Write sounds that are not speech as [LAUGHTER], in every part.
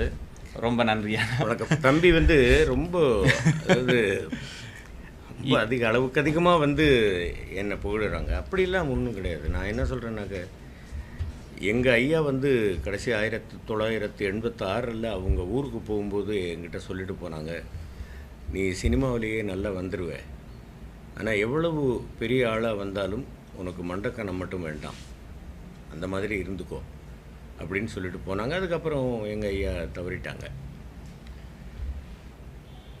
அது ரொம்ப நன்றியா. வணக்கம். தம்பி வந்து ரொம்ப அதாவது ரொம்ப அதிக அளவுக்கு அதிகமாக வந்து என்னை புகழுறாங்க. அப்படிலாம் ஒன்றும் கிடையாது. நான் என்ன சொல்கிறேன்னாக்க எங்கள் ஐயா வந்து கடைசி ஆயிரத்தி தொள்ளாயிரத்தி எண்பத்தாறில் அவங்க ஊருக்கு போகும்போது என்கிட்ட சொல்லிட்டு போனாங்க நீ சினிமாவிலேயே நல்லா வந்துடுவ ஆனால் எவ்வளவு பெரிய ஆளாக வந்தாலும் உனக்கு மண்டக்கணம் மட்டும் வேண்டாம். அந்த மாதிரி இருந்துக்கோ. அப்படின்னு சொல்லிட்டு போனாங்க. அதுக்கப்புறம் எங்கள் ஐயா தவறிட்டாங்க.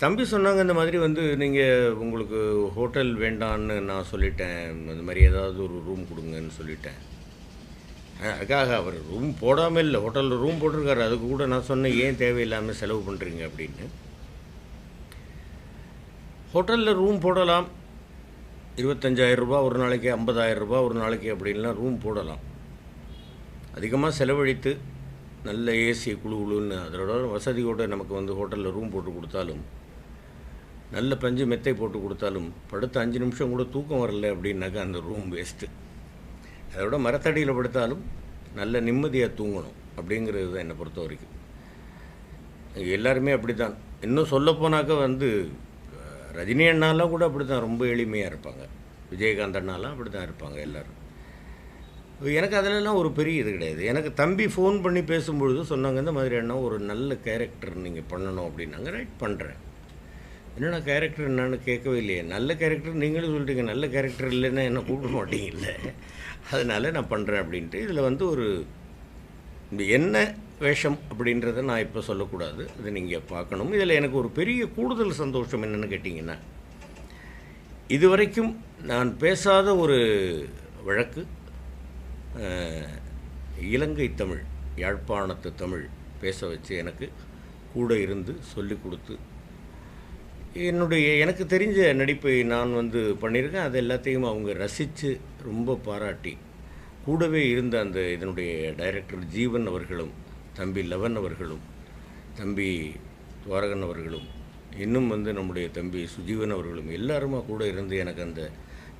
தம்பி சொன்னாங்க இந்த மாதிரி வந்து நீங்கள் உங்களுக்கு ஹோட்டல் வேண்டான்னு நான் சொல்லிட்டேன். அந்த மாதிரி ஏதாவது ஒரு ரூம் கொடுங்கன்னு சொல்லிட்டேன். அதுக்காக அவர் ரூம் போடாமல் இல்லை ஹோட்டலில் ரூம் போட்டிருக்காரு. அதுக்கு கூட நான் சொன்னேன் ஏன் தேவையில்லாமல் செலவு பண்ணுறீங்க அப்படின்னு. ஹோட்டலில் ரூம் போடலாம். இருபத்தஞ்சாயிரம் ரூபா ஒரு நாளைக்கு ஐம்பதாயிரம் ரூபாய் ஒரு நாளைக்கு அப்படின்லாம் ரூம் போடலாம். அதிகமாக செலவழித்து நல்ல ஏசி குழு குழுன்னு அதோட வசதியோடு நமக்கு வந்து ஹோட்டலில் ரூம் போட்டு கொடுத்தாலும் நல்ல பஞ்சு மெத்தை போட்டு கொடுத்தாலும் படுத்த அஞ்சு நிமிஷம் கூட தூக்கம் வரல அப்படின்னாக்கா அந்த ரூம் வேஸ்ட்டு அதோட மரத்தடியில் படுத்தாலும் நல்ல நிம்மதியாக தூங்கணும் அப்படிங்கிறது தான் என்னை பொறுத்த வரைக்கும். எல்லாருமே அப்படி தான் இன்னும் சொல்லப்போனாக்கா வந்து ரஜினி அண்ணாலாம் கூட அப்படி தான் ரொம்ப எளிமையாக இருப்பாங்க. விஜயகாந்த் அண்ணாலாம் அப்படி தான் இருப்பாங்க எல்லோரும். எனக்கு அதிலலாம் ஒரு பெரிய இது கிடையாது. எனக்கு தம்பி ஃபோன் பண்ணி பேசும்பொழுது சொன்னாங்க இந்த மாதிரி என்ன ஒரு நல்ல கேரக்டர் நீங்கள் பண்ணணும் அப்படின்னாங்க ரைட் பண்ணுறேன் என்னென்ன கேரக்டர் என்னன்னு கேட்கவே இல்லையே. நல்ல கேரக்டர் நீங்களும் சொல்லிட்டீங்க. நல்ல கேரக்டர் இல்லைன்னா என்ன கூப்பிட மாட்டீங்கல்ல. அதனால் நான் பண்ணுறேன் அப்படின்ட்டு. இதில் வந்து ஒரு இந்த என்ன வேஷம் அப்படின்றத நான் இப்போ சொல்லக்கூடாது. அதை நீங்கள் பார்க்கணும். இதில் எனக்கு ஒரு பெரிய கூடுதல் சந்தோஷம் என்னென்னு கேட்டிங்கன்னா இதுவரைக்கும் நான் பேசாத ஒரு வழக்கு இலங்கை தமிழ் யாழ்ப்பாணத்து தமிழ் பேச வச்சு எனக்கு கூட இருந்து சொல்லிக் கொடுத்து என்னுடைய எனக்கு தெரிஞ்ச நடிப்பை நான் வந்து பண்ணியிருக்கேன். அது எல்லாத்தையும் அவங்க ரசித்து ரொம்ப பாராட்டி கூடவே இருந்த அந்த இதனுடைய டைரக்டர் ஜீவன் அவர்களும் தம்பி லவன் அவர்களும் தம்பி துவாரகன் அவர்களும் இன்னும் வந்து நம்முடைய தம்பி சுஜீவன் அவர்களும் எல்லாருமா கூட இருந்து எனக்கு அந்த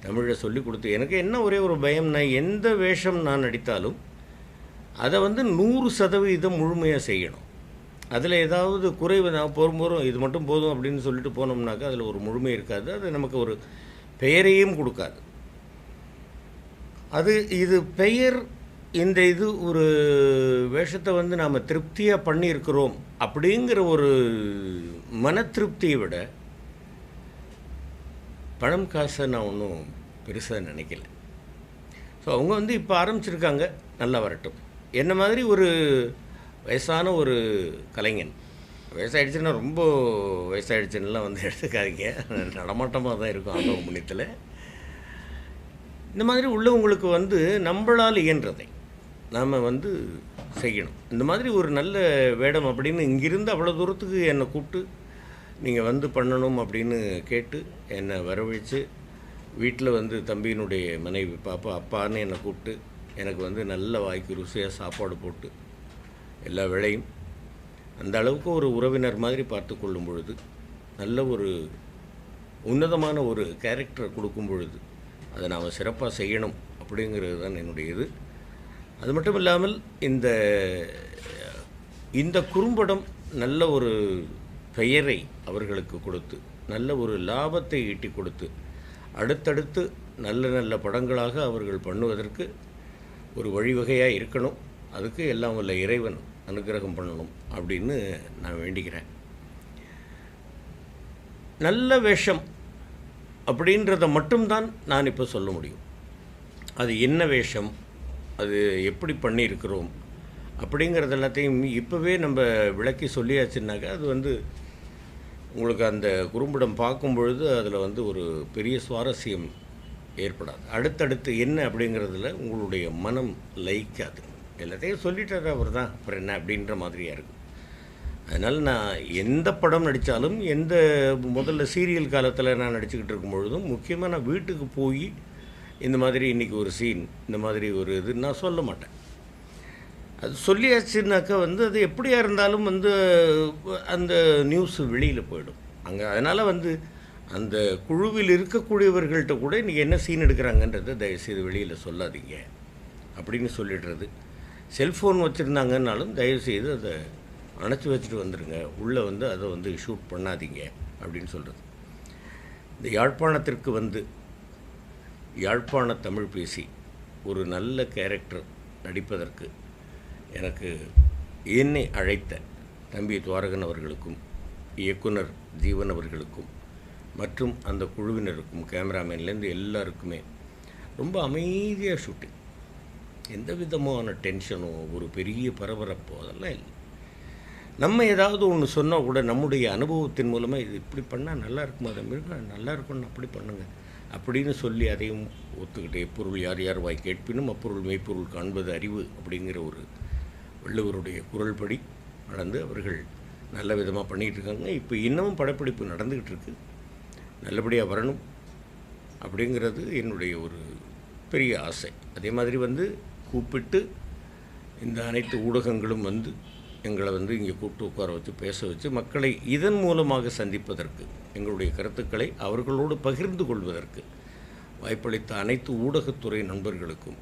தமிழில் சொல்லிக் கொடுத்து எனக்கு என்ன ஒரே ஒரு பயம்னா எந்த வேஷம் நான் நடித்தாலும் அதை வந்து நூறு சதவீதம் முழுமையாக செய்யணும். அதில் ஏதாவது குறைவு நான் போகும்போதும் இது மட்டும் போதும் அப்படின்னு சொல்லிட்டு போனோம்னாக்கா அதில் ஒரு முழுமை இருக்காது. அது நமக்கு ஒரு பெயரையும் கொடுக்காது. அது இது பெயர் இந்த இது ஒரு வேஷத்தை வந்து நாம் திருப்தியாக பண்ணியிருக்கிறோம் அப்படிங்கிற ஒரு மன திருப்தியை விட பணம் காசை நான் ஒன்றும் பெருசாக நினைக்கல. ஸோ அவங்க வந்து இப்போ ஆரம்பிச்சிருக்காங்க நல்லா வரட்டும். என்ன மாதிரி ஒரு வயசான ஒரு கலைஞன். வயசாகிடுச்சுன்னா ரொம்ப வயசாகிடுச்சுன்னெலாம் வந்து எடுத்துக்காதீங்க. நடமாட்டமாக தான் இருக்கும் ஆண்டவ முன்னியத்தில் இந்த மாதிரி உள்ளவங்களுக்கு வந்து நம்மளால் இயன்றதை நாம் வந்து செய்யணும். இந்த மாதிரி ஒரு நல்ல வேடம் அப்படின்னு இங்கிருந்து அவ்வளோ தூரத்துக்கு என்னை கூப்பிட்டு நீங்கள் வந்து பண்ணணும் அப்படின்னு கேட்டு என்னை வரவழைச்சு வீட்டில் வந்து தம்பியினுடைய மனைவி பாப்பா அப்பான்னு என்னை கூப்பிட்டு எனக்கு வந்து நல்ல வாய்க்கு ருசியாக சாப்பாடு போட்டு எல்லா வேளையும் அந்த அளவுக்கு ஒரு உறவினர் மாதிரி பார்த்து கொள்ளும் பொழுது நல்ல ஒரு உன்னதமான ஒரு கேரக்டரை கொடுக்கும் பொழுது அதை நாம் சிறப்பாக செய்யணும் அப்படிங்கிறது தான் என்னுடைய இது அது மட்டும் இல்லாமல் இந்த இந்த குறும்படம் நல்ல ஒரு பெயரை அவர்களுக்கு கொடுத்து நல்ல ஒரு லாபத்தை ஈட்டி கொடுத்து அடுத்தடுத்து நல்ல நல்ல படங்களாக அவர்கள் பண்ணுவதற்கு ஒரு வழிவகையாக இருக்கணும். அதுக்கு எல்லாம் உள்ள இறைவன் அனுக்கிரகம் பண்ணணும் அப்படின்னு நான் வேண்டிக்கிறேன். நல்ல வேஷம் அப்படின்றத மட்டும்தான் நான் இப்போ சொல்ல முடியும். அது என்ன வேஷம்? அது எப்படி பண்ணியிருக்கிறோம்? அப்படிங்கிறது எல்லாத்தையும் இப்போவே நம்ம விளக்கி சொல்லியாச்சுன்னாக்கா அது வந்து உங்களுக்கு அந்த குறும்படம் பார்க்கும் பொழுது அதில் வந்து ஒரு பெரிய சுவாரஸ்யம் ஏற்படாது. அடுத்தடுத்து என்ன அப்படிங்கிறதுல உங்களுடைய மனம் லயிக்காது. எல்லாத்தையும் சொல்லிட்டாரு அவர் தான். அப்புறம் என்ன அப்படின்ற மாதிரியாக இருக்கும் அதனால் நான் எந்த படம் நடித்தாலும் எந்த முதல்ல சீரியல் காலத்தில் நான் நடிச்சுக்கிட்டு இருக்கும் பொழுதும் முக்கியமாக நான் வீட்டுக்கு போய் இந்த மாதிரி இன்றைக்கி ஒரு சீன் இந்த மாதிரி ஒரு இது நான் சொல்ல மாட்டேன். அது சொல்லியாச்சுனாக்கா வந்து அது எப்படியா இருந்தாலும் வந்து அந்த நியூஸ் வெளியில் போயிடும். அங்கே அதனால் வந்து அந்த குழுவில் இருக்கக்கூடியவர்கள்ட்ட கூட இன்றைக்கி என்ன சீன் எடுக்கிறாங்கன்றதை தயவுசெய்து வெளியில் சொல்லாதீங்க. அப்படின்னு சொல்லிடுறது. செல்ஃபோன் வச்சுருந்தாங்கன்னாலும் தயவுசெய்து அதை அணைச்சி வச்சுட்டு வந்துடுங்க உள்ளே வந்து அதை வந்து ஷூட் பண்ணாதீங்க அப்படின்னு சொல்கிறது இந்த யாழ்ப்பாணத்திற்கு வந்து யாழ்ப்பாண தமிழ் பேசி ஒரு நல்ல கேரக்டர் நடிப்பதற்கு எனக்கு என்னை அழைத்த தம்பி துவாரகன் அவர்களுக்கும் இயக்குனர் ஜீவன் அவர்களுக்கும் மற்றும் அந்த குழுவினருக்கும் கேமராமேன்லேருந்து எல்லாருக்குமே ரொம்ப அமைதியாக ஷூட்டிங் எந்த விதமான டென்ஷனோ ஒரு பெரிய பரபரப்போ அதெல்லாம் இல்லை. நம்ம ஏதாவது ஒன்று சொன்னால் கூட நம்முடைய அனுபவத்தின் மூலமாக இது இப்படி பண்ணால் நல்லா இருக்குமா அதை மிருக நல்லா இருக்கும்னு அப்படி பண்ணுங்க. அப்படின்னு சொல்லி அதையும் ஒத்துக்கிட்டே பொருள் யார் யார் வாய் கேட்பினும் அப்பொருள் மெய்ப்பொருள் காண்பது அறிவு அப்படிங்கிற ஒரு வள்ளுவருடைய குரல்படி நடந்து அவர்கள் நல்ல விதமாக பண்ணிகிட்டு இருக்காங்க இப்போ இன்னமும் படப்பிடிப்பு நடந்துக்கிட்டு இருக்கு நல்லபடியாக வரணும் அப்படிங்கிறது என்னுடைய ஒரு பெரிய ஆசை. அதே மாதிரி வந்து கூப்பிட்டு இந்த அனைத்து ஊடகங்களும் வந்து எங்களை வந்து இங்கே கூப்பிட்டு உட்கார வச்சு பேச வச்சு மக்களை இதன் மூலமாக சந்திப்பதற்கு எங்களுடைய கருத்துக்களை அவர்களோடு பகிர்ந்து கொள்வதற்கு வாய்ப்பளித்த அனைத்து ஊடகத்துறை நண்பர்களுக்கும்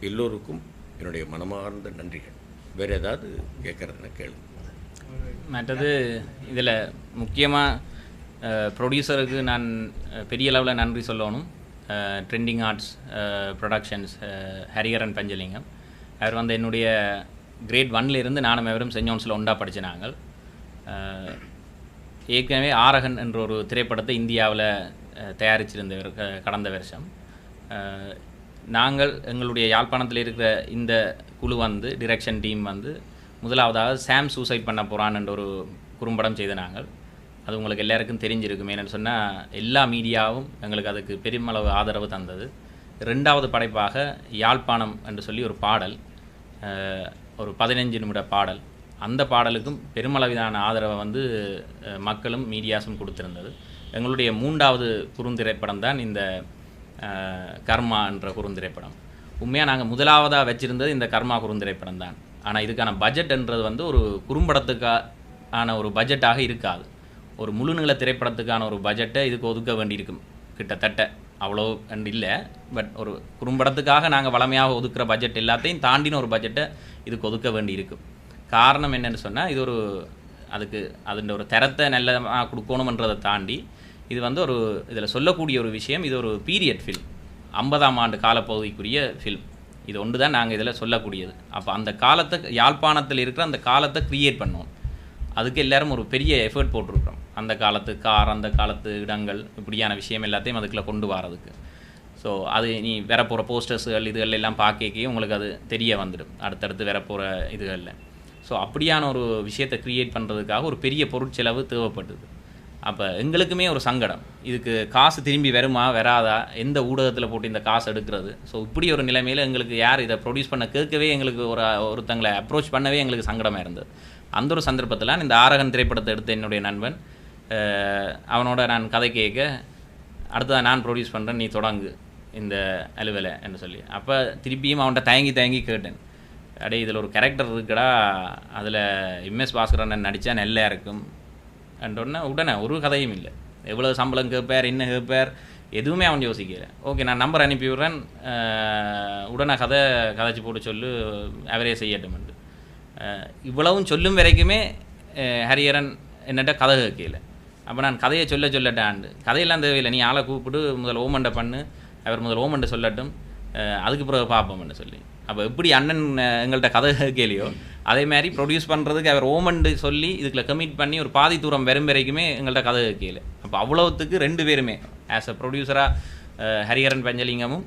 எல்லோருக்கும் என்னுடைய மனமார்ந்த நன்றிகள். வேறு ஏதாவது கேட்குறதுனா கேளுங்க மற்றது இதில் முக்கியமாக ப்ரொடியூசருக்கு நான் பெரிய அளவில் நன்றி சொல்லணும். Trending arts productions Hariharan Panchalingam அவர் வந்து என்னுடைய கிரேட் இருந்து நானும் எவரும் சென்ட் ஜோன்ஸில் ஒன்றா படிச்ச நாங்கள். ஏற்கனவே ஆரகன் என்ற ஒரு திரைப்படத்தை இந்தியாவில் தயாரிச்சிருந்தவர் க- கடந்த வருஷம். நாங்கள் எங்களுடைய யாழ்ப்பாணத்தில் இருக்கிற இந்த குழு வந்து டிரெக்ஷன் டீம் வந்து முதலாவதாக சாம் சூசைட் பண்ண போகிறான் ஒரு குறும்படம் செய்த நாங்கள். அது உங்களுக்கு எல்லாருக்கும் தெரிஞ்சிருக்கும். என்னென்னு சொன்னால் எல்லா மீடியாவும் எங்களுக்கு அதுக்கு பெருமளவு ஆதரவு தந்தது. ரெண்டாவது படைப்பாக யாழ்ப்பாணம் என்று சொல்லி ஒரு பாடல் ஒரு பதினஞ்சு நிமிட பாடல். அந்த பாடலுக்கும் பெருமளவிலான ஆதரவை வந்து மக்களும் மீடியாஸும் கொடுத்திருந்தது. எங்களுடைய மூன்றாவது குறுந்திரைப்படம் தான் இந்த கர்மா என்ற குறுந்திரைப்படம். உண்மையாக நாங்கள் முதலாவதாக வச்சுருந்தது இந்த கர்மா குறுந்திரைப்படம் தான். ஆனால் இதுக்கான பட்ஜெட்ன்றது வந்து ஒரு குறும்படத்துக்கான ஒரு பட்ஜெட்டாக இருக்காது. ஒரு முழுநீள திரைப்படத்துக்கான ஒரு பட்ஜெட்டை இதுக்கு ஒதுக்க வேண்டியிருக்கும். கிட்டத்தட்ட அவ்வளோ அண்ட் இல்லை. பட் ஒரு குறும்படத்துக்காக நாங்கள் வளமையாக ஒதுக்குற பட்ஜெட் எல்லாத்தையும் தாண்டின ஒரு பட்ஜெட்டை இதுக்கு ஒதுக்க வேண்டியிருக்கும். காரணம் என்னன்னு சொன்னால் இது ஒரு அதுக்கு அதன் ஒரு தரத்தை நல்ல கொடுக்கணுமன்றதை தாண்டி இது வந்து ஒரு இதில் சொல்லக்கூடிய ஒரு விஷயம் இது ஒரு பீரியட் ஃபில்ம் ஐம்பதாம் ஆண்டு காலப்பகுதிக்குரிய ஃபில்ம் இது ஒன்று தான் நாங்கள் இதில் சொல்லக்கூடியது. அப்போ அந்த காலத்தை யாழ்ப்பாணத்தில் இருக்கிற அந்த காலத்தை க்ரியேட் பண்ணுவோம். அதுக்கு எல்லோரும் ஒரு பெரிய எஃபர்ட் போட்டிருக்கிறோம். அந்த காலத்து கார் அந்த காலத்து இடங்கள் இப்படியான விஷயம் எல்லாத்தையும் அதுக்குள்ளே கொண்டு வரதுக்கு. ஸோ அது நீ வரப்போகிற போகிற போஸ்டர்ஸுகள் இதுகள் எல்லாம் பார்க்கவே உங்களுக்கு அது தெரிய வந்துடும். அடுத்தடுத்து வரப்போகிற இதுகளில். ஸோ அப்படியான ஒரு விஷயத்தை க்ரியேட் பண்ணுறதுக்காக ஒரு பெரிய பொருட்செலவு தேவைப்பட்டது. அப்போ எங்களுக்குமே ஒரு சங்கடம். இதுக்கு காசு திரும்பி வருமா வராதா? எந்த ஊடகத்தில் போட்டு இந்த காசு எடுக்கிறது? ஸோ இப்படி ஒரு நிலைமையில் எங்களுக்கு யார் இதை ப்ரொடியூஸ் பண்ண கேட்கவே எங்களுக்கு ஒரு ஒருத்தங்களை அப்ரோச் பண்ணவே எங்களுக்கு சங்கடமாக இருந்தது. அந்த ஒரு சந்தர்ப்பத்தில் இந்த ஆரகன் திரைப்படத்தை எடுத்த என்னுடைய நண்பன் அவனோட நான் கதை கேட்க அடுத்ததாக நான் ப்ரொடியூஸ் பண்ணுறேன் நீ தொடங்கு இந்த அலுவலை என்று சொல்லி. அப்போ திருப்பியும் அவன்கிட்ட தயங்கி தயங்கி கேட்டேன். அடே இதில் ஒரு கேரக்டர் இருக்குடா அதில் எம்எஸ் பாஸ்கரன் நடித்தா நல்லா இருக்கும்? உடனே உடனே ஒரு கதையும் இல்லை. எவ்வளோ சம்பளம் கேட்பார் என்ன கேட்பார் எதுவுமே அவன் யோசிக்கல. ஓகே நான் நம்பர் அனுப்பி விடுறேன். உடனே கதை கதைச்சி போட்டு சொல்லு அவரே செய்யட்டும்ண்டு அஹ், இவ்வளவும் சொல்லும் வரைக்குமே ஹரிஹரன் என்னட்ட கதை கேட்கல. அப்போ நான் கதையை சொல்ல சொல்லட்டாண்டு. கதையெல்லாம் தேவையில்லை. நீ ஆளை கூப்பிட்டு முதல் ஓமண்டை பண்ணு. அவர் முதல் ஓமண்டை சொல்லட்டும். அதுக்கு பிறகு பார்ப்போம்னு சொல்லி. அப்போ எப்படி அண்ணன் எங்கள்கிட்ட கதை கேட்கலையோ அதே மாதிரி ப்ரொடியூஸ் பண்ணுறதுக்கு அவர் ஓமண்டு சொல்லி இதுக்குள்ள கமிட் பண்ணி ஒரு பாதி தூரம் வரும் வரைக்குமே எங்கள்கிட்ட கதை கேளு. அப்போ அவ்வளோத்துக்கு ரெண்டு பேருமே ஆஸ் அ ப்ரொடியூசராக ஹரிஹரன் பஞ்சலிங்கமும்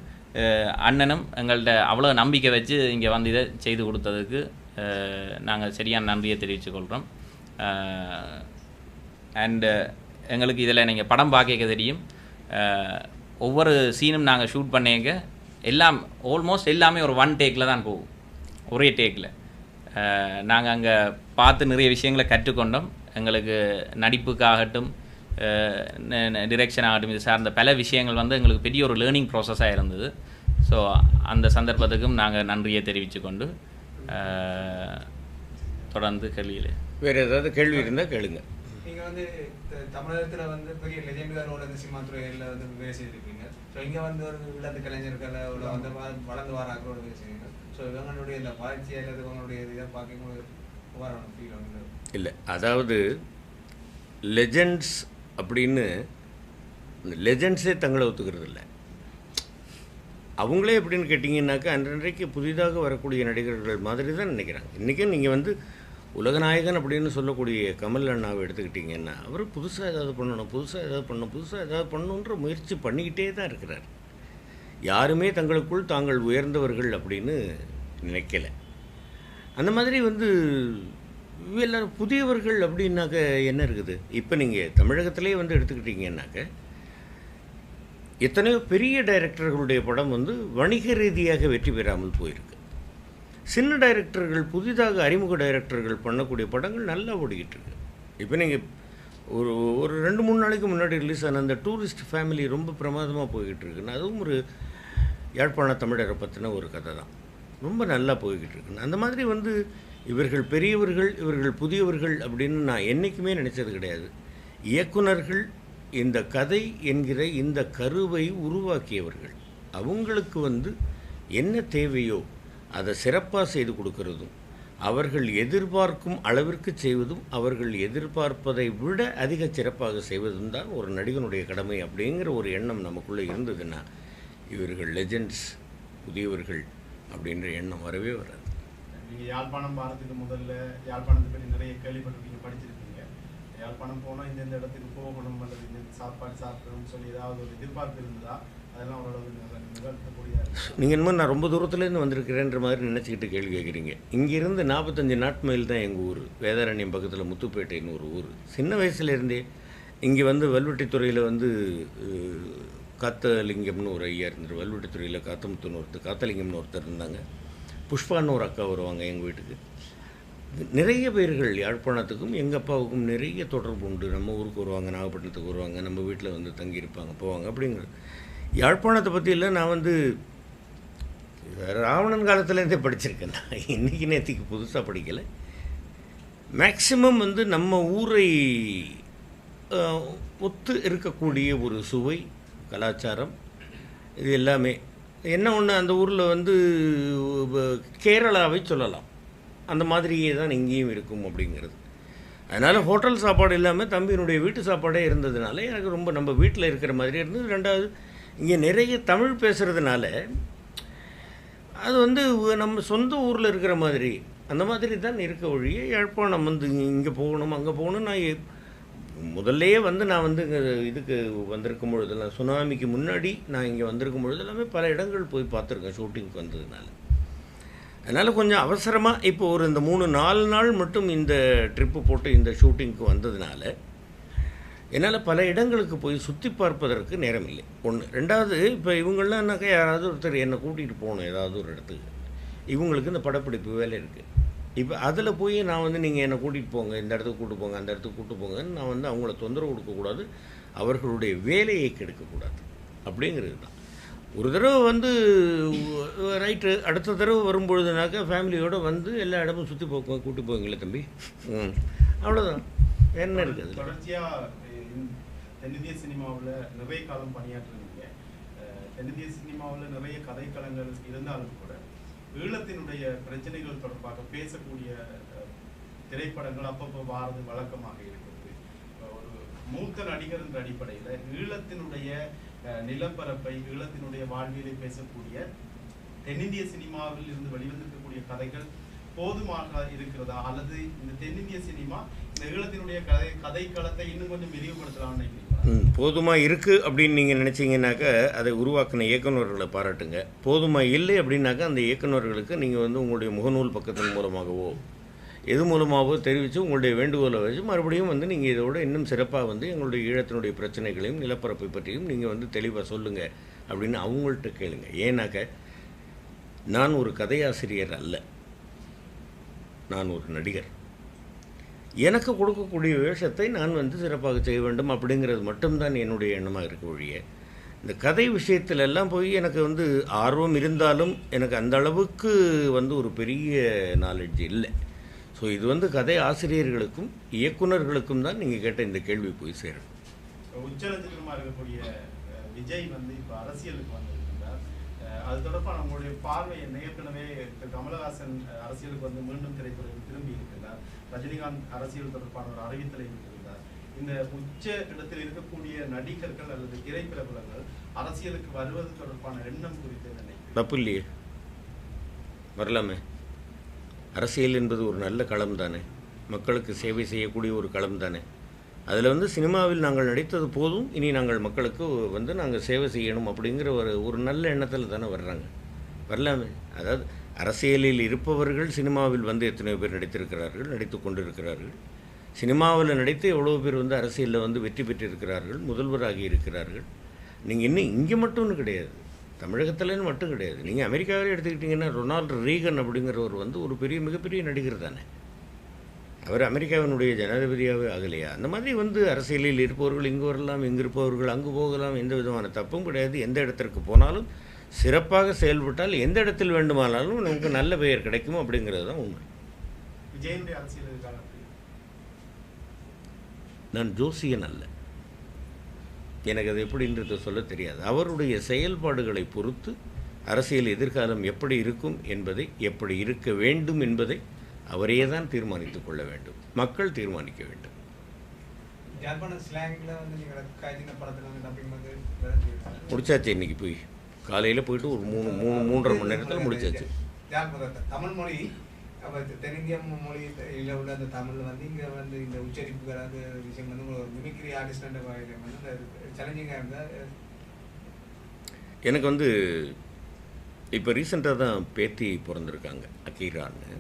அண்ணனும் எங்கள்கிட்ட அவ்வளோ நம்பிக்கை வச்சு இங்கே வந்து இதை செய்து கொடுத்ததுக்கு நாங்கள் சரியான நன்றியை தெரிவித்துக்கொள்கிறோம் அண்டு எங்களுக்கு இதில் நீங்கள் படம் பார்க்க தெரியும். ஒவ்வொரு சீனும் நாங்கள் ஷூட் பண்ணிக்க எல்லாம் ஆல்மோஸ்ட் எல்லாமே ஒரு ஒன் டேக்கில் தான் போகும். ஒரே டேக்கில் நாங்கள் அங்கே பார்த்து நிறைய விஷயங்களை கற்றுக்கொண்டோம். எங்களுக்கு நடிப்புக்காகட்டும் டிரெக்ஷன் ஆகட்டும் இது சார்ந்த பல விஷயங்கள் வந்து எங்களுக்கு பெரிய ஒரு லேர்னிங் ப்ராசஸாக இருந்தது. ஸோ அந்த சந்தர்ப்பத்துக்கும் நாங்கள் நன்றியை தெரிவித்துக்கொண்டு அஹ், தொடர்ந்து கேள்வியில். வேறு ஏதாவது கேள்வி இருந்தால் கேளுங்க. நீங்க வந்து த- தமிழகத்துல வந்து பெரிய லெஜெண்டுகளோட இந்த சினிமா துறையில வந்து வேலை செய்திருக்கீங்க. ஸோ இங்க வந்து ஒரு இளந்து கலைஞர்கள் வந்து வளர்ந்து வராங்களோட வேலை செய்யுங்க ஸோ இவங்களுடைய இந்த வளர்ச்சி அல்லது இவங்களுடைய இதை பார்க்கும்போது வரணும் ஃபீல் வந்து இல்லை அதாவது லெஜெண்ட்ஸ் அப்படின்னு லெஜெண்ட்ஸே தங்களை ஒத்துக்கிறது இல்லை. அவங்களே எப்படின்னு கேட்டிங்கன்னாக்கா அன்றன்றைக்கு புதிதாக வரக்கூடிய நடிகர்கள் மாதிரி தான் நினைக்கிறாங்க. இன்றைக்கும் நீங்கள் வந்து உலகநாயகன் அப்படின்னு சொல்லக்கூடிய கமல் அண்ணாவை எடுத்துக்கிட்டிங்கன்னா அவர் புதுசாக ஏதாவது பண்ணணும் புதுசாக ஏதாவது பண்ணணும் புதுசாக ஏதாவது பண்ணணுன்ற முயற்சி பண்ணிக்கிட்டே தான் இருக்கிறார். யாருமே தங்களுக்குள் தாங்கள் உயர்ந்தவர்கள் அப்படின்னு நினைக்கல. அந்த மாதிரி வந்து எல்லாரும் புதியவர்கள் அப்படின்னாக்க என்ன இருக்குது? இப்போ நீங்கள் தமிழகத்திலே வந்து எடுத்துக்கிட்டிங்கன்னாக்க எத்தனையோ பெரிய டைரக்டர்களுடைய படம் வந்து வணிக ரீதியாக வெற்றி பெறாமல் போயிருக்கு. சின்ன டைரக்டர்கள் புதிதாக அறிமுக டைரக்டர்கள் பண்ணக்கூடிய படங்கள் நல்லா ஓடிக்கிட்டு இருக்கு. இப்போ நீங்கள் ஒரு ஒரு ரெண்டு மூணு நாளைக்கு முன்னாடி ரிலீஸ் ஆன அந்த டூரிஸ்ட் ஃபேமிலி ரொம்ப பிரமாதமாக போய்கிட்டு இருக்குன்னு அதுவும் ஒரு யாழ்ப்பாண தமிழரை பற்றின ஒரு கதை தான். ரொம்ப நல்லா போய்கிட்டு இருக்குன்னு அந்த மாதிரி வந்து இவர்கள் பெரியவர்கள் இவர்கள் புதியவர்கள் அப்படின்னு நான் என்றைக்குமே நினச்சது கிடையாது. இயக்குனர்கள் இந்த கதை என்கிற இந்த கருவை உருவாக்கியவர்கள். அவங்களுக்கு வந்து என்ன தேவையோ அதை சிறப்பாக செய்து கொடுக்கறதும் அவர்கள் எதிர்பார்க்கும் அளவிற்கு செய்வதும் அவர்கள் எதிர்பார்ப்பதை விட அதிக சிறப்பாக செய்வதும் தான் ஒரு நடிகனுடைய கடமை அப்படிங்கிற ஒரு எண்ணம் நமக்குள்ளே இருந்ததுன்னா இவர்கள் லெஜெண்ட்ஸ் புதியவர்கள் அப்படின்ற எண்ணம் வரவே வராது. நீங்கள் யாழ்ப்பாணம் பாரத்துக்கு முதல்ல யாழ்ப்பாணத்தை பற்றி நிறைய கேள்விப்பட்டிருப்பீங்க படிச்சிருப்பீங்க யாழ்ப்பாணம் போனால் இந்தந்த இடத்துக்கு போகணும் அல்லது இந்த சாப்பாடு சாப்பிடணும்னு சொல்லி ஏதாவது ஒரு எதிர்பார்ப்பு இருந்ததா? நீங்கள் என்னமோ நான் ரொம்ப தூரத்துலேருந்து வந்திருக்கிறேன்ற மாதிரி நினச்சிக்கிட்டு கேள்வி கேட்குறீங்க. இங்கேருந்து நாற்பத்தஞ்சு நாட்மைல் தான் எங்கள் ஊர். வேதாரண்யம் பக்கத்தில் முத்துப்பேட்டைன்னு ஒரு ஊர். சின்ன வயசுலேருந்தே இங்கே வந்து வல்வெட்டித்துறையில் வந்து காத்தலிங்கம்னு ஒரு ஐயா இருந்தார். வல்வெட்டித்துறையில் காத்தமுத்துன்னு ஒருத்தர் காத்தலிங்கம்னு ஒருத்தர் இருந்தாங்க. புஷ்பான்னு ஒரு அக்கா வருவாங்க எங்கள் வீட்டுக்கு. நிறைய பேர்கள் யாழ்ப்பாணத்துக்கும் எங்கள் அப்பாவுக்கும் நிறைய தொடர்பு உண்டு. நம்ம ஊருக்கு வருவாங்க நாகப்பட்டினத்துக்கு வருவாங்க நம்ம வீட்டில் வந்து தங்கியிருப்பாங்க போவாங்க அப்படிங்கிறது யாழ்ப்பாணத்தை பற்றியில் நான் வந்து ராவணன் காலத்துலேருந்தே படிச்சிருக்கேன். நான் இன்றைக்கி நேற்றுக்கு புதுசாக படிக்கலை. மேக்சிமம் வந்து நம்ம ஊரை ஒத்து இருக்கக்கூடிய ஒரு சுவை கலாச்சாரம் இது எல்லாமே. என்ன ஒன்று அந்த ஊரில் வந்து கேரளாவை சொல்லலாம். அந்த மாதிரியே தான் இங்கேயும் இருக்கும் அப்படிங்கிறது. அதனால் ஹோட்டல் சாப்பாடு இல்லாமல் தம்பியினுடைய வீட்டு சாப்பாடே இருந்ததுனால எனக்கு ரொம்ப நம்ம வீட்டில் இருக்கிற மாதிரி இருந்தது. ரெண்டாவது இங்கே நிறைய தமிழ் பேசுகிறதுனால அது வந்து நம்ம சொந்த ஊரில் இருக்கிற மாதிரி அந்த மாதிரி தான் இருக்க ஒழிய யாழ்ப்பாணம் வந்து இங்கே போகணும் அங்கே போகணும் நான் முதல்லையே வந்து நான் வந்து இதுக்கு வந்திருக்கும் பொழுதெல்லாம் சுனாமிக்கு முன்னாடி நான் இங்கே வந்திருக்கும் பொழுது எல்லாமே பல இடங்கள் போய் பார்த்துருக்கேன் ஷூட்டிங்க்கு வந்ததுனால. அதனால் கொஞ்சம் அவசரமாக இப்போ ஒரு இந்த மூணு நாலு நாள் மட்டும் இந்த ட்ரிப்பு போட்டு இந்த ஷூட்டிங்க்கு வந்ததுனால என்னால் பல இடங்களுக்கு போய் சுற்றி பார்ப்பதற்கு நேரம் இல்லை ஒன்று ரெண்டாவது இப்போ இவங்களாம்னாக்கா யாராவது ஒருத்தர் என்னை கூட்டிகிட்டு போகணும் ஏதாவது ஒரு இடத்துக்கு. இவங்களுக்கு இந்த படப்பிடிப்பு வேலை இருக்குது இப்போ அதில் போய் நான் வந்து நீங்கள் என்னை கூட்டிகிட்டு போங்க இந்த இடத்துக்கு கூட்டு போங்க அந்த இடத்துக்கு கூட்டு போங்கன்னு நான் வந்து அவங்கள தொந்தரவு கொடுக்கக்கூடாது அவர்களுடைய வேலையை கெடுக்கக்கூடாது. அப்படிங்கிறது தான். ஒரு தடவை வந்து ரைட்டு அடுத்த தடவை வரும்பொழுதுனாக்கா ஃபேமிலியோடு வந்து எல்லா இடமும் சுற்றி போக்க கூட்டி போவீங்களே தம்பி. ம். அவ்வளோதான் என்ன இருக்குது தொடர்ச்சியாக தென்னிந்திய சினிமாவுல நிறைய காலம் பணியாற்றுனீங்க. தென்னிந்திய சினிமாவுல நிறைய கதைக்களங்கள் இருந்தாலும் கூட ஈழத்தினுடைய பிரச்சனைகள் தொடர்பாக பேசக்கூடிய திரைப்படங்கள் அப்பப்போ வாரது வழக்கமாக இருக்கிறது. ஒரு மூத்த நடிகர் என்ற அடிப்படையில ஈழத்தினுடைய அஹ், நிலப்பரப்பை ஈழத்தினுடைய வாழ்வியலை பேசக்கூடிய தென்னிந்திய சினிமாவில் இருந்து வெளிவந்திருக்கக்கூடிய கதைகள் போதுமாக இருக்கிறதா? அல்லது இந்த தென்னிந்திய சினிமா ஈழத்தினுடைய கதை இன்னும் கொஞ்சம் விரிவுபடுத்தலாம்னு போதுமா இருக்குது அப்படின்னு நீங்கள் நினச்சிங்கனாக்கா அதை உருவாக்கின இயக்குனர்களை பாராட்டுங்க. போதுமா இல்லை அப்படின்னாக்கா அந்த இயக்குனர்களுக்கு நீங்கள் வந்து உங்களுடைய முகநூல் பக்கத்தின் மூலமாகவோ எது மூலமாகவோ தெரிவித்து உங்களுடைய வேண்டுகோளை வச்சு மறுபடியும் வந்து நீங்கள் இதோட இன்னும் சிறப்பாக வந்து எங்களுடைய ஈழத்தினுடைய பிரச்சனைகளையும் நிலப்பரப்பை பற்றியும் நீங்கள் வந்து தெளிவாக சொல்லுங்கள் அப்படின்னு அவங்கள்ட்ட கேளுங்க. ஏன்னாக்க நான் ஒரு கதையாசிரியர் அல்ல. நான் ஒரு நடிகர். எனக்கு கொடுக்கக்கூடிய வேஷத்தை நான் வந்து சிறப்பாக செய்ய வேண்டும் அப்படிங்கிறது மட்டும்தான் என்னுடைய எண்ணமாக இருக்க ஒழிய. இந்த கதை விஷயத்திலெல்லாம் போய் எனக்கு வந்து ஆர்வம் இருந்தாலும் எனக்கு அந்த அளவுக்கு வந்து ஒரு பெரிய நாலெட்ஜ் இல்லை. ஸோ இது வந்து கதை ஆசிரியர்களுக்கும் இயக்குனர்களுக்கும் தான் நீங்கள் கேட்ட இந்த கேள்வி போய் சேரும். இருக்கக்கூடிய விஜய் வந்து இப்போ அரசியலுக்கு வந்திருக்கிறார் அது தொடர்பாக நம்மளுடைய பார்வை ஏற்கனவே கமலஹாசன் அரசியலுக்கு வந்து மீண்டும் திரைத்துறையில் ரஜினிகாந்த் அரசியல் தொடர்பான ஒரு அறிவித்தலை விட்டிருந்தார் இந்த உச்ச இடத்தில் இருக்கக்கூடிய நடிகர்கள் அல்லது திரைப்பிரபலங்கள் அரசியலுக்கு வருவது தொடர்பான எண்ணம் குறித்து என்ன தப்பு இல்லையே. வரலாமே. அரசியல் என்பது ஒரு நல்ல களம் தானே. மக்களுக்கு சேவை செய்யக்கூடிய ஒரு களம் தானே. அதில் வந்து சினிமாவில் நாங்கள் நடித்தது போதும் இனி நாங்கள் மக்களுக்கு வந்து நாங்கள் சேவை செய்யணும் அப்படிங்கிற ஒரு ஒரு நல்ல எண்ணத்தில் தானே வர்றாங்க. வரலாமே. அதாவது அரசியலில் இருப்பவர்கள் சினிமாவில் வந்து எத்தனையோ பேர் நடித்திருக்கிறார்கள் நடித்து கொண்டிருக்கிறார்கள். சினிமாவில் நடித்து எவ்வளோ பேர் வந்து அரசியலில் வந்து வெற்றி பெற்றிருக்கிறார்கள் முதல்வராகி இருக்கிறார்கள். நீங்கள் இன்னும் இங்கே மட்டும்னு கிடையாது. தமிழகத்துலன்னு மட்டும் கிடையாது. நீங்கள் அமெரிக்காவிலே எடுத்துக்கிட்டிங்கன்னா ரொனால்டு ரீகன் அப்படிங்கிறவர் வந்து ஒரு பெரிய மிகப்பெரிய நடிகர் தானே. அவர் அமெரிக்காவினுடைய ஜனாதிபதியாகவே ஆகலையா? அந்த மாதிரி வந்து அரசியலில் இருப்பவர்கள் இங்கு வரலாம் இங்கு இருப்பவர்கள் அங்கு போகலாம் எந்த விதமான தப்பும் கிடையாது. எந்த இடத்திற்கு போனாலும் சிறப்பாக செயல்பட்டால் எந்த இடத்தில் வேண்டுமானாலும் நமக்கு நல்ல பெயர் கிடைக்கும் அப்படிங்கிறது தான் உண்மை? நான் ஜோசியன் அல்ல. எனக்கு அது எப்படின்றது சொல்ல தெரியாது. அவருடைய செயல்பாடுகளை பொறுத்து அரசியல் எதிர்காலம் எப்படி இருக்கும் என்பதை எப்படி இருக்க வேண்டும் என்பதை அவரே தான் தீர்மானித்துக் கொள்ள வேண்டும். மக்கள் தீர்மானிக்க வேண்டும். முடிச்சாச்சு இன்னைக்கு போய். காலையில் போயிட்டு ஒரு மூணு மூணு மூன்றரை மணி நேரத்தில் முடிச்சாச்சு. தமிழ் மொழி அப்ப தென்னிந்திய மொழி இல்ல உள்ள அந்த தமிழ்ல வந்து இங்க வந்து இந்த உச்சரிப்புகள் அந்த விஷயம் வந்து ஒரு மிமிக்ரி ஆர்டிஸ்ட் வந்து அந்த சேலஞ்சிங்கா இருந்தா எனக்கு வந்து இப்போ ரீசெண்டாக தான் பேத்தி பிறந்திருக்காங்க அக்கீரான்னு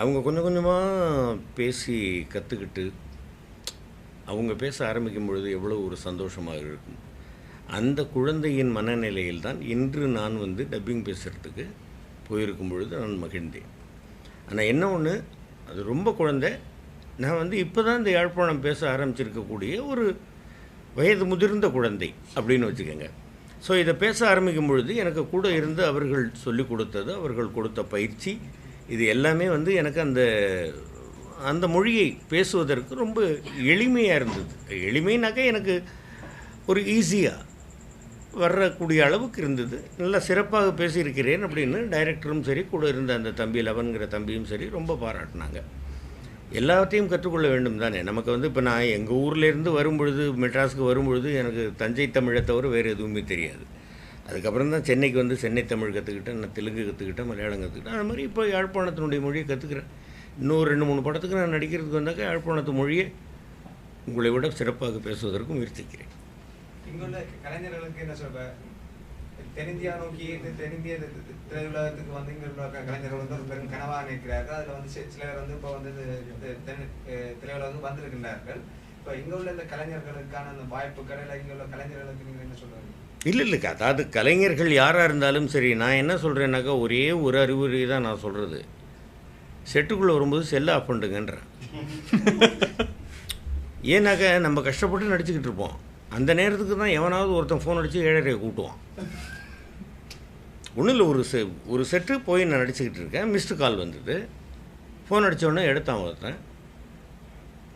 அவங்க கொஞ்சம் கொஞ்சமாக பேசி கற்றுக்கிட்டு அவங்க பேச ஆரம்பிக்கும் பொழுது எவ்வளோ ஒரு சந்தோஷமாக இருக்கும். அந்த குழந்தையின் மனநிலையில் தான் இன்று நான் வந்து டப்பிங் பேசுகிறதுக்கு போயிருக்கும் பொழுது நான் மகிழ்ந்தேன். ஆனால் என்ன ஒன்று அது ரொம்ப குழந்தை. நான் வந்து இப்போ தான் இந்த யாழ்ப்பாணம் பேச ஆரம்பிச்சிருக்கக்கூடிய ஒரு வயது முதிர்ந்த குழந்தை அப்படின்னு வச்சுக்கோங்க. ஸோ இதை பேச ஆரம்பிக்கும் பொழுது எனக்கு கூட இருந்து அவர்கள் சொல்லிக் கொடுத்தது அவர்கள் கொடுத்த பயிற்சி இது எல்லாமே வந்து எனக்கு அந்த அந்த மொழியை பேசுவதற்கு ரொம்ப எளிமையாக இருந்தது. எளிமைனாக்கா எனக்கு ஒரு ஈஸியாக வரக்கூடிய அளவுக்கு இருந்தது. நல்லா சிறப்பாக பேசியிருக்கிறேன் அப்படின்னு டைரக்டரும் சரி கூட இருந்த அந்த தம்பி லவன்கிற தம்பியும் சரி ரொம்ப பாராட்டினாங்க. எல்லாத்தையும் கற்றுக்கொள்ள வேண்டும் தானே. நமக்கு வந்து இப்போ நான் எங்கள் ஊர்லேருந்து வரும்பொழுது மெட்ராஸுக்கு வரும்பொழுது எனக்கு தஞ்சை தமிழை தவிர வேறு எதுவுமே தெரியாது. அதுக்கப்புறம் தான் சென்னைக்கு வந்து சென்னை தமிழ் கற்றுக்கிட்டேன் நான் தெலுங்கு கற்றுக்கிட்டேன் மலையாளம் கற்றுக்கிட்டேன் அது மாதிரி இப்போ யாழ்ப்பாணத்தினுடைய மொழியை கற்றுக்கிறேன் இன்னும் ரெண்டு மூணு படத்துக்கு நான் நடிக்கிறதுக்கு வந்தாக்கா யாழ்ப்பாணத்து மொழியை உங்களை விட சிறப்பாக பேசுவதற்கு முயற்சிக்கிறேன். இங்க உள்ள கலைஞர்களுக்கு என்ன சொல்ற? தென்னிந்தியா நோக்கி தென்னிந்திய திரையுலகத்துக்கு வந்து இங்க உள்ள க- கலைஞர்கள் வந்து ஒரு பெரும் கனவா நிற்கிறார்கள் அதுல வந்து சிலர் வந்து இப்போ வந்து தென் திரையுலகம் வந்திருக்கின்றார்கள். இப்போ இங்க உள்ள இந்த கலைஞர்களுக்கான அந்த வாய்ப்புகள் இல்லை இங்க உள்ள கலைஞர்களுக்கு நீங்க என்ன சொல்றீங்க? இல்லை இல்லை அதாவது கலைஞர்கள் யாராக இருந்தாலும் சரி நான் என்ன சொல்கிறேன்னாக்கா ஒரே ஒரு அறிவுரை தான் நான் சொல்கிறது செட்டுக்குள்ளே வரும்போது செல்லை ஆஃப் பண்ணுங்கன்றேன் [LAUGHS] ஏன்னாக்கா நம்ம கஷ்டப்பட்டு நடிச்சுக்கிட்டு இருப்போம். அந்த நேரத்துக்கு தான் எவனாவது ஒருத்தன் ஃபோன் அடித்து ஏழரை கூட்டுவான். ஒன்றும் இல்லை ஒரு செ ஒரு செட்டு போய் நான் நடிச்சுக்கிட்டு இருக்கேன். மிஸ்டு கால் வந்தது. ஃபோன் அடித்தோடனே எடுத்தான் ஒருத்தன்.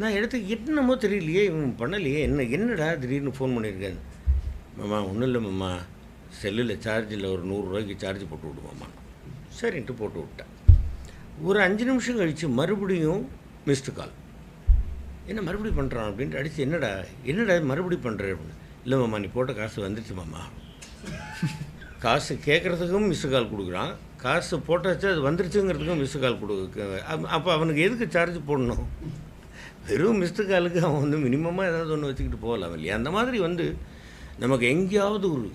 நான் எடுத்து என்னமோ தெரியலையே இவன் பண்ணலையே என்ன என்னடா திடீர்னு ஃபோன் பண்ணியிருக்கேன்? மாமா ஒன்றும் இல்லை மாமா. செல்லில் சார்ஜில் ஒரு நூறுரூவாய்க்கு சார்ஜ் போட்டு விடுமாம்மா சரின்ட்டு போட்டு விட்டேன். ஒரு அஞ்சு நிமிஷம் கழித்து மறுபடியும் மிஸ்டு கால் என்ன மறுபடியும் பண்ணுறான் அப்படின்ட்டு அடித்து என்னடா என்னடா மறுபடியும் பண்ணுற அப்படின்னு. இல்லை மாமா நீ போட்ட காசு வந்துடுச்சு மாமா. காசு கேட்குறதுக்கும் மிஸ்ஸு கால் கொடுக்குறான். காசு போட்டாச்சு அது வந்துருச்சுங்கிறதுக்கும் மிஸ்ஸு கால் கொடுக்க அப்போ அவனுக்கு எதுக்கு சார்ஜ் போடணும்? வெறும் மிஸ்டு காலுக்கு அவன் வந்து மினிமமாக ஏதாவது ஒன்று வச்சுக்கிட்டு போகலாம் இல்லையா? அந்த மாதிரி வந்து நமக்கு எங்கேயாவது ஒரு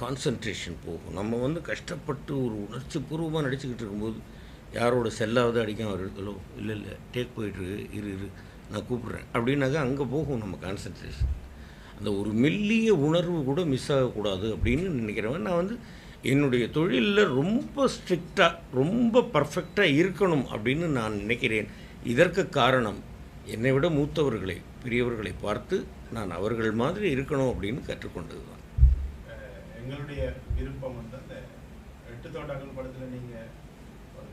கான்சன்ட்ரேஷன் போகும். நம்ம வந்து கஷ்டப்பட்டு ஒரு உணர்ச்சி பூர்வமாக நடிச்சுக்கிட்டு இருக்கும்போது யாரோட செல்லாவது அடிக்காம இருக்கலோ இல்லை இல்லை டேக் போயிட்டுருக்கு இரு இரு. நான் கூப்பிட்றேன். அப்படின்னாக்கா அங்கே போகும் நம்ம கான்சன்ட்ரேஷன் அந்த ஒரு மெல்லிய உணர்வு கூட மிஸ் ஆகக்கூடாது அப்படின்னு நினைக்கிறவன் நான் வந்து என்னுடைய தொழிலில் ரொம்ப ஸ்ட்ரிக்டாக ரொம்ப பர்ஃபெக்டாக இருக்கணும் அப்படின்னு நான் நினைக்கிறேன். இதற்கு காரணம் என்னை விட மூத்தவர்களை பெரியவர்களை பார்த்து நான் அவர்கள் மாதிரி இருக்கணும் அப்படின்னு கற்றுக்கொண்டது தான் எங்களுடைய விருப்பம் வந்து அந்த எட்டு தோட்டங்கள் படத்தில் நீங்கள் ஒரு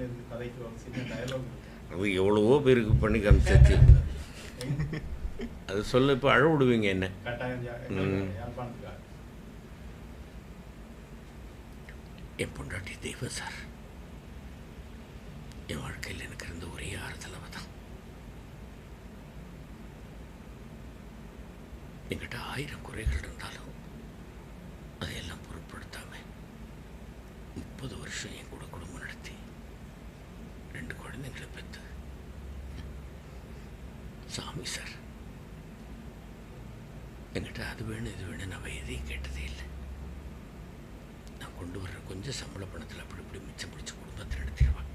இருந்து கதைக்கு ஒரு சின்ன டயலாக் அது எவ்வளவோ பேருக்கு பண்ணி காமிச்சாச்சு. அது சொல்ல இப்போ அழ விடுவீங்க என்ன என் பொண்டாட்டி தெய்வம் சார். என் வாழ்க்கையில் எனக்கு இருந்த ஒரே ஆறுதல் அவ தான் என்கிட்ட ஆயிரம் குறைகள் இருந்தாலும் அதையெல்லாம் பொருட்படுத்தாம முப்பது வருஷம் என் கூட குடும்பம் நடத்தி நான் எங்களை பெற்று. சாமி சார். என்கிட்ட அது வேணும் இது வேணும் நான் எதையும் கேட்டதே இல்லை. நான் கொண்டு வர்ற கொஞ்சம் சம்பள பணத்தில் அப்படி இப்படி மிச்சம் பிடிச்ச குடும்பத்தை நடத்திடுவான்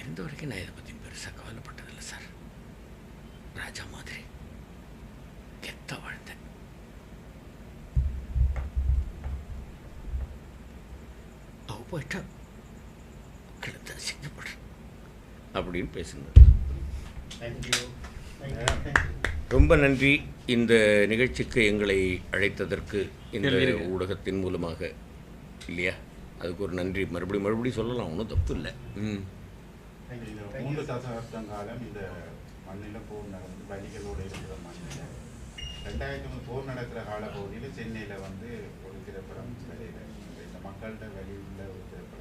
இருந்த வரைக்கும் நான் இதை பற்றி பெருசாக கவலைப்பட்டதில்லை சார். ராஜா மாதிரி கெத்த வாழ்ந்தேன். அவ போயிட்டா. கிடத்த அசிங்கப்படுறேன் அப்படின்னு பேசுனார் ரொம்ப நன்றி. இந்த நிகழ்ச்சிக்கு எங்களை அழைத்ததற்கு இந்த. ஊடகத்தின் மூலமாக இல்லையா? அதுக்கு ஒரு நன்றி. மறுபடியும் மறுபடியும் சொல்லலாம். ஒன்றும் தப்பு இல்லை. ம். மூன்று தசாப்தம் காலம் இந்த மண்ணில் போர் நடந்து வலிகளோடு இருக்கிற மண்ணில் ரெண்டாயிரத்தி ஒன்று போர் நடக்கிற கால பகுதியில் சென்னையில் வந்து ஒரு திரைப்படம் இந்த மக்கள்கிட்ட உள்ள ஒரு திரைப்படம்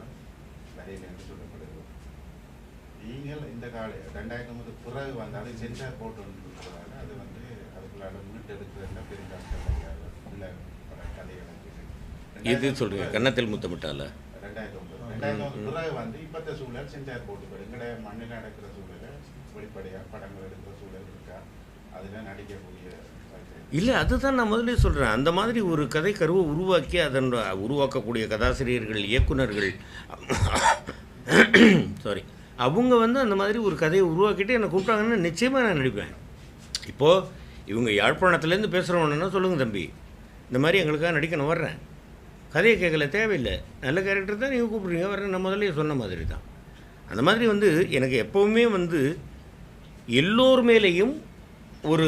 வரையில என்று சொல்லப்படுது நீங்கள் இந்த கால ரெண்டாயிரத்தி ஒன்பது பிறகு வந்து அது சென்சார் போட்டு வந்துருக்கிறதால அது வந்து அதுக்குள்ளால மீட்டெடுக்கிற பெருங்காட்கள் உள்ள கதைகள் எது சொல்கிறீங்க கன்னத்தில் முத்தமிட்டால ரெண்டாயிரத்தி ஒன்பது. ரெண்டாயிரத்தி ஒன்பது பிறகு வந்து இப்பத்த சூழல் செஞ்சார் போட்டு எங்கட மண்ணில் நடக்கிற சூழலை வெளிப்படையாக படங்கள் எடுக்கிற சூழல் இருக்கா? அதில் நடிக்கக்கூடிய. இல்லை அதுதான் நான் முதல்ல சொல்கிறேன் அந்த மாதிரி ஒரு கதை கருவை உருவாக்கி அதன் உருவாக்கக்கூடிய கதாசிரியர்கள் இயக்குனர்கள் [CLEARS THROAT] சாரி அவங்க வந்து அந்த மாதிரி ஒரு கதையை உருவாக்கிட்டு என்னை கூப்பிட்டாங்கன்னு நிச்சயமாக நான் நடிப்பேன். இப்போது இவங்க யாழ்ப்பாணத்துலேருந்து பேசுகிறவங்கன்னா சொல்லுங்கள் தம்பி. இந்த மாதிரி எங்களுக்காக நடிக்கணும் வர்றேன். கதையை கேட்கல தேவையில்லை. நல்ல கேரக்டர் தான் நீங்கள் கூப்பிட்றீங்க வர்றேன். நான் முதல்ல சொன்ன மாதிரி தான். அந்த மாதிரி வந்து எனக்கு எப்போவுமே வந்து எல்லோர் மேலேயும் ஒரு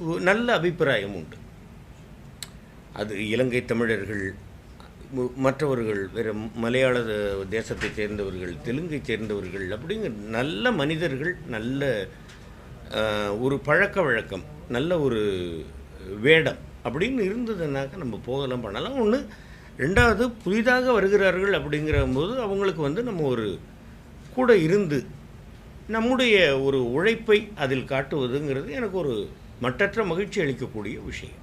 நல்ல அபிப்பிராயம் உண்டு. அது இலங்கை தமிழர்கள் மற்றவர்கள் வேறு மலையாள தேசத்தை சேர்ந்தவர்கள் தெலுங்கை சேர்ந்தவர்கள் அப்படிங்கிற நல்ல மனிதர்கள் நல்ல ஒரு பழக்க வழக்கம் நல்ல ஒரு வேடம் அப்படின்னு இருந்ததுனாக்க நம்ம போகலாம் பண்ணலாம். ஒன்று ரெண்டாவது புதிதாக வருகிறார்கள் அப்படிங்கிற போது அவங்களுக்கு வந்து நம்ம ஒரு கூட இருந்து நம்முடைய ஒரு உழைப்பை அதில் காட்டுவதுங்கிறது எனக்கு ஒரு மற்றற்ற மகிழ்ச்சி அளிக்கக்கூடிய விஷயம்.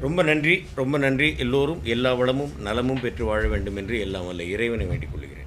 ரொம்ப நன்றி ரொம்ப நன்றி. எல்லோரும் எல்லா வளமும் நலமும் பெற்று வாழ வேண்டும் என்று எல்லாம் வல்ல இறைவனை வேண்டிக் கொள்கிறேன்.